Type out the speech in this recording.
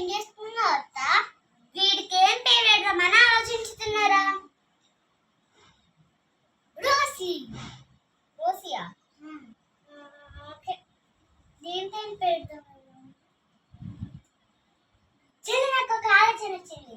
ఏం చేస్తుందో అత్త? వీడికి ఏం పేరు పెడదామని ఆలోచించుతున్నారా? రోసి. రోసియా? ఓకే. పేరు పెడదాం నాకు ఒక ఆలోచన వచ్చింది.